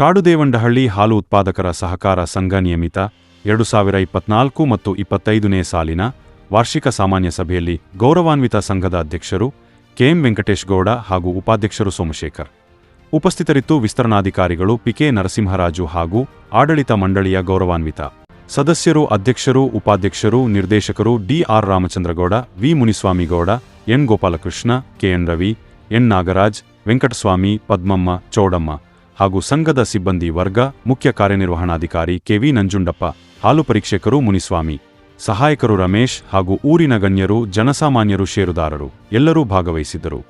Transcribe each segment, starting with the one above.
ಕಾಡುದೇವಂಡಹಳ್ಳಿ ಹಾಲು ಉತ್ಪಾದಕರ ಸಹಕಾರ ಸಂಘ ನಿಯಮಿತ ಎರಡು ಸಾವಿರ ಇಪ್ಪತ್ನಾಲ್ಕು ಮತ್ತು ಇಪ್ಪತ್ತೈದನೇ ಸಾಲಿನ ವಾರ್ಷಿಕ ಸಾಮಾನ್ಯ ಸಭೆಯಲ್ಲಿ ಗೌರವಾನ್ವಿತ ಸಂಘದ ಅಧ್ಯಕ್ಷರು ಕೆಎಂ ವೆಂಕಟೇಶ್ ಗೌಡ ಹಾಗೂ ಉಪಾಧ್ಯಕ್ಷರು ಸೋಮಶೇಖರ್. ಉಪಸ್ಥಿತರಿತ್ತು ವಿಸ್ತರಣಾಧಿಕಾರಿಗಳು ಪಿಕೆ ನರಸಿಂಹರಾಜು ಹಾಗೂ ಆಡಳಿತ ಮಂಡಳಿಯ ಗೌರವಾನ್ವಿತ. ಸದಸ್ಯರು ಅಧ್ಯಕ್ಷರು, ಉಪಾಧ್ಯಕ್ಷರು, ನಿರ್ದೇಶಕರು DR Ramachandragowda, V Muniswamygowda N Gopalakrishna KN Ravi, N Nagaraj, Venkataswamy, Padmamma, Chowdamma. ಹಾಗೂ ಸಂಘದ ಸಿಬ್ಬಂದಿ ವರ್ಗ, ಮುಖ್ಯ ಕಾರ್ಯನಿರ್ವಹಣಾಧಿಕಾರಿ ಕೆವಿ ನಂಜುಂಡಪ್ಪ, ಹಾಲು ಪರೀಕ್ಷಕರು ಮುನಿಸ್ವಾಮಿ, ಸಹಾಯಕರು ರಮೇಶ್ ಹಾಗೂ ಊರಿನ ಗಣ್ಯರು, ಜನಸಾಮಾನ್ಯರು ಷೇರುದಾರರು ಎಲ್ಲರೂ ಭಾಗವಹಿಸಿದ್ದರು.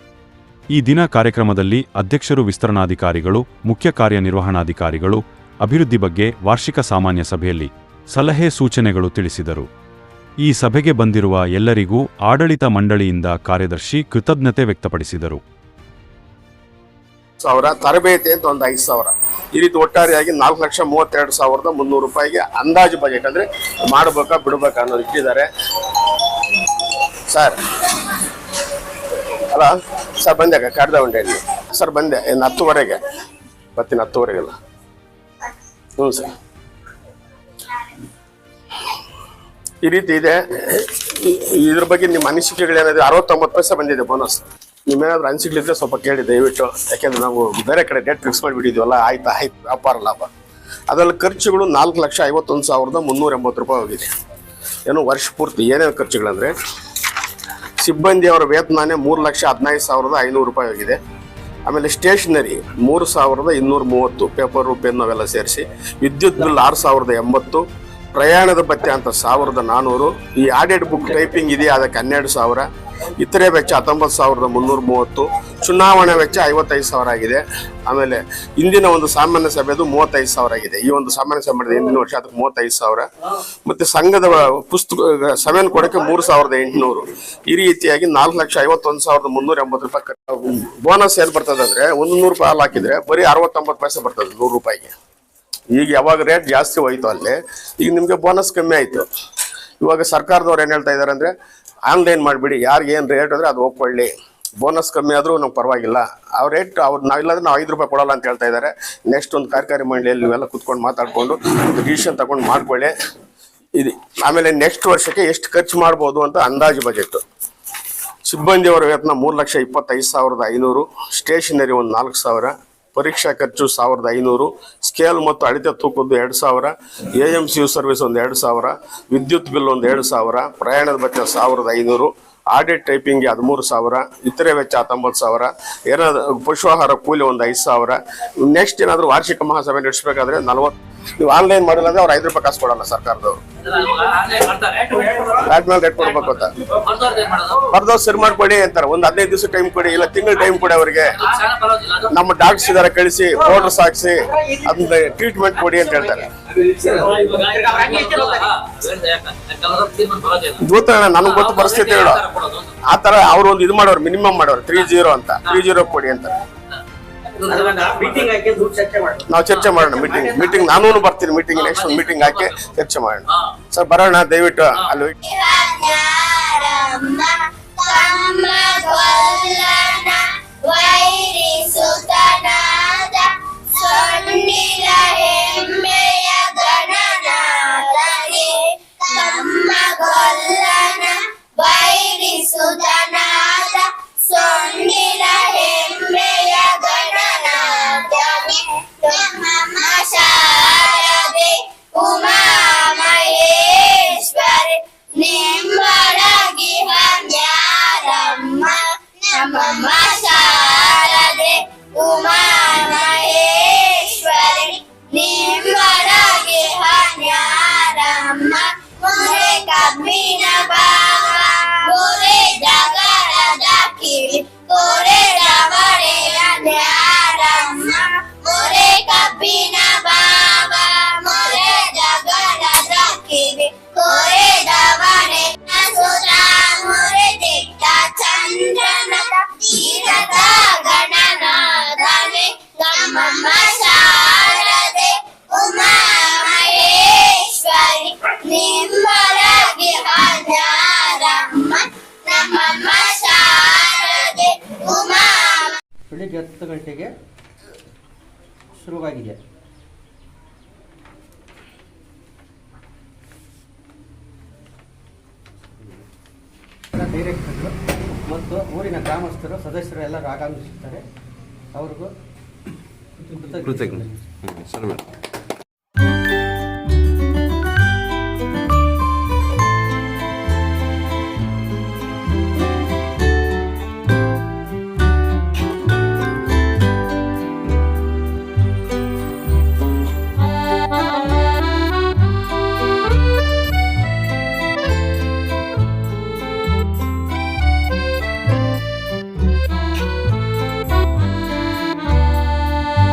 ಈ ದಿನ ಕಾರ್ಯಕ್ರಮದಲ್ಲಿ ಅಧ್ಯಕ್ಷರು ವಿಸ್ತರಣಾಧಿಕಾರಿಗಳು, ಮುಖ್ಯ ಕಾರ್ಯನಿರ್ವಹಣಾಧಿಕಾರಿಗಳು, ಅಭಿವೃದ್ಧಿ ಬಗ್ಗೆ ವಾರ್ಷಿಕ ಸಾಮಾನ್ಯ ಸಭೆಯಲ್ಲಿ ಸಲಹೆ ಸೂಚನೆಗಳು ತಿಳಿಸಿದರು. ಈ ಸಭೆಗೆ ಬಂದಿರುವ ಎಲ್ಲರಿಗೂ ಆಡಳಿತ ಮಂಡಳಿಯಿಂದ ಕಾರ್ಯದರ್ಶಿ ಕೃತಜ್ಞತೆ ವ್ಯಕ್ತಪಡಿಸಿದರು. ಸಾವಿರ, ತರಬೇತಿ ಅಂತ ಒಂದು ಐದು ಸಾವಿರ. ಈ ರೀತಿ ಒಟ್ಟಾರೆಯಾಗಿ ನಾಲ್ಕು ಲಕ್ಷ ಮೂವತ್ತೆರಡು ಸಾವಿರದ ಮುನ್ನೂರು ರೂಪಾಯಿಗೆ ಅಂದಾಜು ಬಜೆಟ್ ಅಂದರೆ ಮಾಡಬೇಕಾ, ಬಿಡಬೇಕಾ ಅನ್ನೋದು ಇಟ್ಟಿದ್ದಾರೆ. ಸರ್, ಅಲ್ಲ, ಸರ್ ಬಂದೆ ಕಡ್ದ ಉಂಡೆಯಲ್ಲಿ ಸರ್ ಬಂದೆ, ಇನ್ನು ಹತ್ತುವರೆಗೆ. ಬರ್ತೀನಿ ಹತ್ತುವರೆಗೆಲ್ಲ ಹ್ಞೂ ಸರ್. ಈ ರೀತಿ ಇದೆ. ಇದ್ರ ಬಗ್ಗೆ ನಿಮ್ಮ ಅನಿಸಿಕೆಗಳೇನಿದೆ ಅರವತ್ತೊಂಬತ್ತು ಪೈಸೆ ಬಂದಿದೆ ಬೋನಸ್ ನಿಮ್ಮೇನಾದ್ರೂ ಅನ್ಸಿಗ್ಲಿದ್ರೆ ಸ್ವಲ್ಪ ಕೇಳಿ ದಯವಿಟ್ಟು. ಯಾಕೆಂದ್ರೆ ನಾವು ಬೇರೆ ಕಡೆ ಡೇಟ್ ಫಿಕ್ಸ್ ಮಾಡಿಬಿಟ್ಟಿದ್ವಲ್ಲ, ಆಯ್ತಾ, ಆಯ್ತು, ವ್ಯಾಪಾರ ಲಾಭ. ಅದರಲ್ಲಿ ಖರ್ಚುಗಳು ನಾಲ್ಕು ಲಕ್ಷ ಐವತ್ತೊಂದು ಸಾವಿರದ ಮುನ್ನೂರ ಎಂಬತ್ತು ರೂಪಾಯಿ ಹೋಗಿದೆ. ಏನು ವರ್ಷ ಪೂರ್ತಿ ಏನೇನು ಖರ್ಚುಗಳಂದರೆ, ಸಿಬ್ಬಂದಿಯವರ ವೇತನಾನೇ ಮೂರು ಲಕ್ಷ ಹದಿನೈದು ಸಾವಿರದ ಐನೂರು ರೂಪಾಯಿ ಹೋಗಿದೆ. ಆಮೇಲೆ ಸ್ಟೇಷನರಿ ಮೂರು ಸಾವಿರದ ಇನ್ನೂರ ಮೂವತ್ತು ಪೇಪರು ಪೆನ್ ಅವೆಲ್ಲ ಸೇರಿಸಿ, ವಿದ್ಯುತ್ ಬಿಲ್ ಆರು ಸಾವಿರದ ಎಂಬತ್ತು ಪ್ರಯಾಣದ ಭತ್ಯೆ ಅಂತ ಸಾವಿರದ ನಾನ್ನೂರು ಈ ಆಡಿಟ್ ಬುಕ್ ಟೈಪಿಂಗ್ ಇದೆಯಾ? ಅದಕ್ಕೆ ಹನ್ನೆರಡು ಸಾವಿರ. ಇತರೆ ವೆಚ್ಚ ಹತ್ತೊಂಬತ್ತು ಸಾವಿರದ ಮುನ್ನೂರ ಮೂವತ್ತು. ಚುನಾವಣೆ ವೆಚ್ಚ ಐವತ್ತೈದು ಸಾವಿರ ಆಗಿದೆ. ಆಮೇಲೆ ಇಂದಿನ ಒಂದು ಸಾಮಾನ್ಯ ಸಭೆದು ಮೂವತ್ತೈದು ಸಾವಿರ ಆಗಿದೆ. ಈ ಒಂದು ಸಾಮಾನ್ಯ ಸಭೆ ಮಾಡಿದ ಹಿಂದಿನ ವರ್ಷ ಅದಕ್ಕೆ ಮೂವತ್ತೈದು ಸಾವಿರ. ಮತ್ತೆ ಸಂಘದ ಪುಸ್ತಕ, ಸಭೆಯನ್ನು ಕೊಡಕ್ಕೆ ಮೂರು ಸಾವಿರದ ಎಂಟುನೂರು. ಈ ರೀತಿಯಾಗಿ ನಾಲ್ಕು ಲಕ್ಷ ಐವತ್ತೊಂದು ಸಾವಿರದ ಮುನ್ನೂರ ಎಂಬತ್ತು ರೂಪಾಯಿ. ಬೋನಸ್ ಏನು ಬರ್ತದೆ ಅಂದರೆ ಒಂದು ನೂರು ರೂಪಾಯಿ ಹಾಲು ಹಾಕಿದ್ರೆ ಬರೀ ಅರವತ್ತೊಂಬತ್ತು ಪೈಸೆ ಬರ್ತದೆ, ನೂರು ರೂಪಾಯಿಗೆ. ಈಗ ಯಾವಾಗ ರೇಟ್ ಜಾಸ್ತಿ ಹೋಯ್ತು ಅಲ್ಲಿ, ಈಗ ನಿಮಗೆ ಬೋನಸ್ ಕಮ್ಮಿ ಆಯಿತು. ಇವಾಗ ಸರ್ಕಾರದವ್ರು ಏನು ಹೇಳ್ತಾ ಇದ್ದಾರೆ ಅಂದ್ರೆ ಆನ್ಲೈನ್ ಮಾಡಿಬಿಡಿ, ಯಾರಿಗೆ ಏನು ರೇಟ್ ಅಂದ್ರೆ ಅದು ಒಪ್ಕೊಳ್ಳಿ. ಬೋನಸ್ ಕಮ್ಮಿ ಆದರೂ ನಮ್ಗೆ ಪರವಾಗಿಲ್ಲ. ಆ ರೇಟ್ ಅವ್ರು ನಾವಿಲ್ಲಾಂದ್ರೆ ನಾವು ಐದು ರೂಪಾಯಿ ಕೊಡೋಲ್ಲ ಅಂತ ಹೇಳ್ತಾ ಇದ್ದಾರೆ ನೆಕ್ಸ್ಟ್ ಒಂದು ಕಾರ್ಯಕಾರಿ ಮಂಡಳಿಯಲ್ಲಿ ನೀವೆಲ್ಲ ಕುತ್ಕೊಂಡು ಮಾತಾಡಿಕೊಂಡು ಡಿಸಿಷನ್ ತಗೊಂಡು ಮಾಡ್ಕೊಳ್ಳಿ. ಇದು, ಆಮೇಲೆ ನೆಕ್ಸ್ಟ್ ವರ್ಷಕ್ಕೆ ಎಷ್ಟು ಖರ್ಚು ಮಾಡ್ಬೋದು ಅಂತ ಅಂದಾಜು ಬಜೆಟ್ ಸಿಬ್ಬಂದಿಯವರ ವೇತನ ಮೂರು ಲಕ್ಷ ಇಪ್ಪತ್ತೈದು ಸಾವಿರದ ಐನೂರು ಸ್ಟೇಷನರಿ ಒಂದು ನಾಲ್ಕು ಸಾವಿರ. ಪರೀಕ್ಷಾ ಖರ್ಚು ಸಾವಿರದ ಐನೂರು ಸ್ಕೇಲ್ ಮತ್ತು ಅಳತೆ ತೂಕದ್ದು ಎರಡು ಸಾವಿರ A M C U service ಒಂದು ಎರಡು ಸಾವಿರ, ವಿದ್ಯುತ್ ಬಿಲ್ ಒಂದು ಎರಡು ಸಾವಿರ, ಪ್ರಯಾಣದ ವೆಚ್ಚ ಸಾವಿರದ ಐನೂರು ಆಡಿಟ್ ಟೈಪಿಂಗ್ಗೆ ಹದಿಮೂರು ಸಾವಿರ, ಇತರೆ ವೆಚ್ಚ ಹತ್ತೊಂಬತ್ತು ಸಾವಿರ ಪಶು ಆಹಾರ ಕೂಲಿ ಒಂದು ಐದು ಸಾವಿರ. ನೆಕ್ಸ್ಟ್ ಏನಾದರೂ ವಾರ್ಷಿಕ ಮಹಾಸಭೆ ನಡೆಸಬೇಕಾದ್ರೆ ನಲವತ್ತು, ನೀವು ಆನ್ಲೈನ್ ಮಾಡಿಲ್ಲ ಅಂದರೆ ಅವ್ರು ಐದು ರೂಪಾಯಿ ಕಾಸು ಕೊಡಲ್ಲ ಸರ್ಕಾರದವರು. ಆದ್ಮೇಲೆ ರೇಟ್ ಕೊಡ್ಬೇಕು ಅಂತ ಸರಿ ಮಾಡ್ಕೊಡಿ ಅಂತಾರೆ. ಒಂದು ಹದಿನೈದು ದಿವಸ ಟೈಮ್ ಕೊಡಿ ಇಲ್ಲ ತಿಂಗಳ ಟೈಮ್ ಕೊಡಿ ಅವರಿಗೆ. ನಮ್ಮ ಡಾಕ್ಟರ್ಸ್ ಇದಾರೆ ಕಳಿಸಿ ಪೌಡರ್ಸ್ ಹಾಕ್ಸಿ ಅದನ್ನ ಟ್ರೀಟ್ಮೆಂಟ್ ಕೊಡಿ ಅಂತ ಹೇಳ್ತಾರೆ. ಗೊತ್ತಣ್ಣ ನನಗೆ ಗೊತ್ತು ಪರಿಸ್ಥಿತಿ ಹೇಳೋ. ಆ ತರ ಅವ್ರು ಒಂದು ಇದು ಮಾಡೋರು ಮಿನಿಮಮ್ ಮಾಡೋರು ತ್ರೀ ಜೀರೋ ಅಂತ ತ್ರೀ ಜೀರೋ ಕೊಡಿ ಅಂತ ನಾವು ಚರ್ಚೆ ಮಾಡೋಣ ಮೀಟಿಂಗ್ ಮೀಟಿಂಗ್ ನಾನು ಬರ್ತೀನಿ ಮೀಟಿಂಗ್ ನೆಕ್ಸ್ಟ್ ಒಂದು ಮೀಟಿಂಗ್ ಹಾಕಿ ಚರ್ಚೆ ಮಾಡೋಣ. ಸರ್ ಬರೋಣ ದಯವಿಟ್ಟು ಅಲ್ಲಿ ಶುರುವಾಗಿದೆ ಡೈರೆಕ್ಟರ್ ಮತ್ತು ಊರಿನ ಗ್ರಾಮಸ್ಥರು ಸದಸ್ಯರು ಎಲ್ಲರೂ ಆಗಮಿಸುತ್ತಾರೆ. ಅವ್ರಿಗೂ ಕೃತಜ್ಞ